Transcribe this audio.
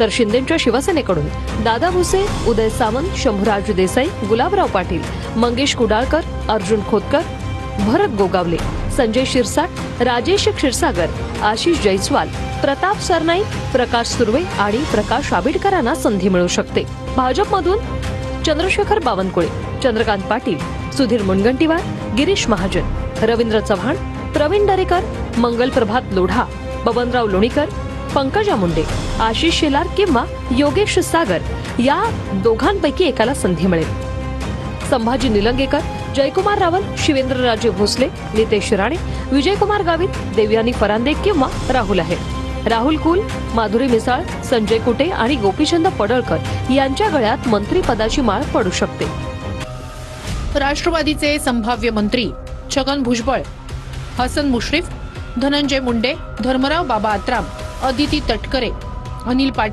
तर शिंदेच्या शिवसेनेकडून दादा भुसे उदय सामंत शंभूराज देसाई गुलाबराव पाटील मंगेश कुडाळकर अर्जुन खोतकर भरत गोगावले संजय शिरसाट राजेश क्षीरसागर आशिष जैस्वाल प्रताप सरनाईक प्रकाश सुर्वे आणि प्रकाश आबिडकरांना संधी मिळू शकते. भाजपमधून चंद्रशेखर बावनकुळे चंद्रकांत पाटील सुधीर मुनगंटीवार गिरीश महाजन रवींद्र चव्हाण प्रवीण दरेकर मंगल प्रभात लोढा बबनराव लोणीकर पंकजा मुंडे आशिष शेलार किंवा योगेश सागर या दोघांपैकी एकाला संधी मिळेल. संभाजी निलंगेकर जयकुमार रावल शिवेंद्रराजे भोसले नितेश राणे विजयकुमार गावित देवयानी फरांदे किंवा राहुल आहे राहुल कुल माधुरी मिसाळ संजय कुटे आणि गोपीचंद पडळकर यांच्या गळ्यात मंत्रीपदाची माळ पडू शकते. राष्ट्रवादीचे संभाव्य मंत्री छगन भुजबळ हसन मुश्रीफ धनंजय मुंडे धर्मराव बाबा आत्राम अदिती तटकरे अनिल पाटील